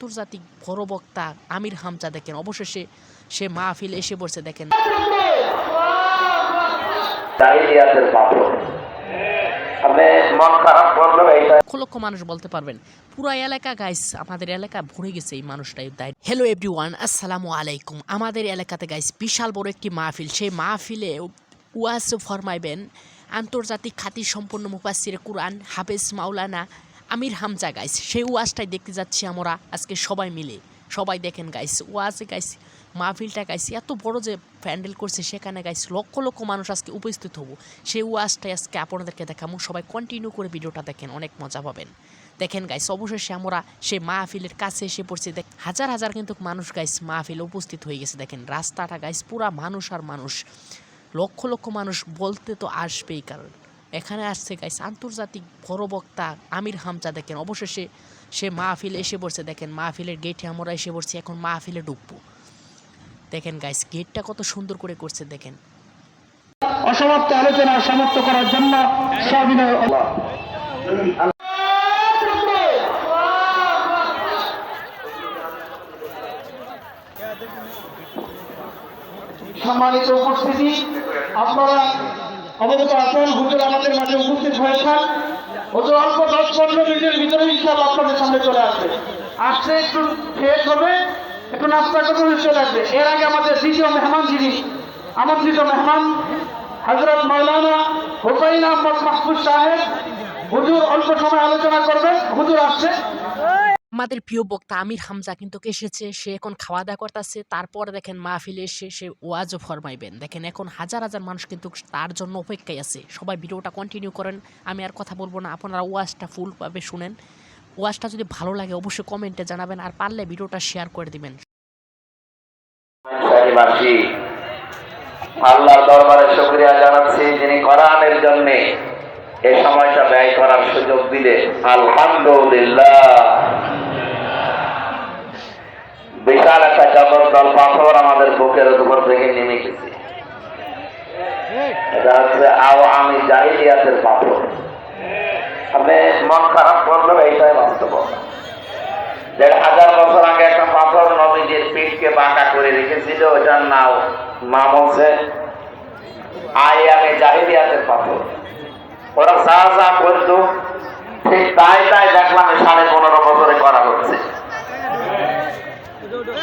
আন্তর্জাতিক বড় বক্তা আমির হামজা দেখেন। অবশেষে সে মাহফিল এসে পড়ছে, দেখেন। লক্ষ মানুষ বলতে পারবেন, পুরো এলাকা গাইস আমাদের এলাকা ভরে গেছে এই মানুষটাই দায়। হ্যালো এভরিওয়ান আসসালামু আলাইকুম। আমাদের এলাকাতে গাইস বিশাল বড় একটি মাহফিল। সেই মাহফিলে ফরমাইবেন আন্তর্জাতিক খ্যাতি সম্পন্ন মুফাসির কুরআন হাফেজ মাওলানা আমির হামজা গাইস সেই ওয়াজটাই দেখতে যাচ্ছি আমরা আজকে সবাই মিলে। সবাই দেখেন গাইস ওয়াজে গাইস মাহফিলটা গাইস এত বড় যে প্যান্ডেল করছে সেখানে গাইস লক্ষ লক্ষ মানুষ আজকে উপস্থিত হব। সেই ওয়াজটাই আজকে আপনাদেরকে দেখাবো। সবাই কন্টিনিউ করে ভিডিওটা দেখেন, অনেক মজা পাবেন। দেখেন গাইস অবশেষে আমরা সে মাহফিলের কাছে এসে পড়ছি। দেখ, হাজার হাজার কিন্তু মানুষ গাইস মাহফিলে উপস্থিত হয়ে গেছে। দেখেন, রাস্তাটা গাইস পুরা মানুষ আর মানুষ। লক্ষ লক্ষ মানুষ বলতে তো আসবেই কারণ এখানে আসছে গাইস আন্তর্জাতিক বড় বক্তা আমির হামজা দেখেন অবশেষে সে মাহফিল এসে পড়ছে দেখেন মাহফিলের গেটে আমরা এসে পড়ছি এখন মাহফিলে ঢুকবো। দেখেন গাইস গেটটা কত সুন্দর করে করছে দেখেন। অসমাপ্ত আলোচনা সমাপ্ত করার জন্য সবিনয় সম্মানিত উপস্থিতি আপনারা অবগত আছেন, হুজুর আমাদের মাঝে উপস্থিত হয়েছেন। হুজুর, অল্প দশ পনেরো মিনিটের ভিতরে ইনশাআল্লাহ আপনাদের সামনে চলে আসবে। আসতে একটু ফ্রেশ হবে, একটু নাস্তা করে চলে আসবে। এর আগে আমাদের দ্বিতীয় মেহমান যিনি, আমন্ত্রিত মেহমান হজরত মৌলানা হুসাইন আহমদ মাহফুজ সাহেব। হুজুর, অল্প সময় আলোচনা করবেন, হুজুর আসছে আমাদের প্রিয় বক্তা আমির হামজা কিন্তু এসেছে, সে এখন খাওয়া দাওয়া করতেছে, তারপরে দেখেন মাহফিলে এসে সে ওয়াজও ফরমাইবেন। দেখেন এখন হাজার হাজার মানুষ কিন্তু তার জন্য অপেক্ষায় আছে। সবাই ভিডিওটা কন্টিনিউ করেন, আমি আর কথা বলব না, আপনারা ওয়াজটা ফুলভাবে শুনেন। ওয়াজটা যদি ভালো লাগে অবশ্যই কমেন্টে জানাবেন, আর পারলে ভিডিওটা শেয়ার করে দিবেন। আল্লাহর দরবারে শুকরিয়া জানাচ্ছি যিনি কোরআনের জন্য এই সময়টা ব্যয় করার সুযোগ দিলে আলহামদুলিল্লাহ। বিশাল একটা জগদ্দল পাথর আমাদের বুকের উপর থেকে নেমে গেছে এটা হচ্ছে আওয়ামী জাহিলিয়াতের পাথর। আপনি মন খারাপ করলেও এইটাই বাস্তবতা দেড় হাজার বছর আগে একটা পাথর নবীজির পিঠকে বাঁকা করে রেখেছিল ওটার নাম নাম হচ্ছে আয়ামে জাহিলিয়াতের পাথর। ওরা যা যা করতো, ঠিক তাই তাই দেখলাম সাড়ে পনেরো বছরে করা হচ্ছে।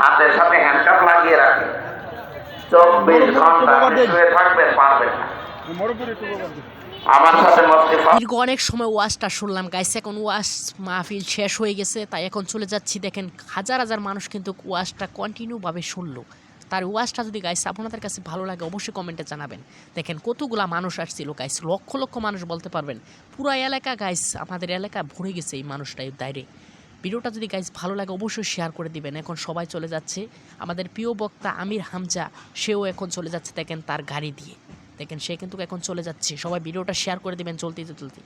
হাতের সাথে হ্যান্ডকাপ লাগিয়ে রাখেন চব্বিশ ঘণ্টা শুয়ে থাকবেন পারবেন না। আমার সাথে দীর্ঘ অনেক সময় ওয়াজটা শুনলাম গাইস এখন ওয়াজ মাহফিল শেষ হয়ে গেছে তাই এখন চলে যাচ্ছি। দেখেন হাজার হাজার মানুষ কিন্তু ওয়াজটা কন্টিনিউভাবে শুনলো। তার ওয়াজটা যদি গাইস আপনাদের কাছে ভালো লাগে অবশ্যই কমেন্টে জানাবেন। দেখেন কতগুলা মানুষ আসছিল গাইস লক্ষ লক্ষ মানুষ বলতে পারবেন। পুরো এলাকা গাইস আমাদের এলাকা ভরে গেছে এই মানুষটাই দায়রে ভিডিওটা যদি গাইস ভালো লাগে, অবশ্যই শেয়ার করে দিবেন। এখন সবাই চলে যাচ্ছে। আমাদের প্রিয় বক্তা আমির হামজা, সেও এখন চলে যাচ্ছে দেখেন তার গাড়ি দিয়ে। দেখেন, সে কিন্তু এখন চলে যাচ্ছে। সবাই ভিডিওটা শেয়ার করে দিবেন চলতে চলতে।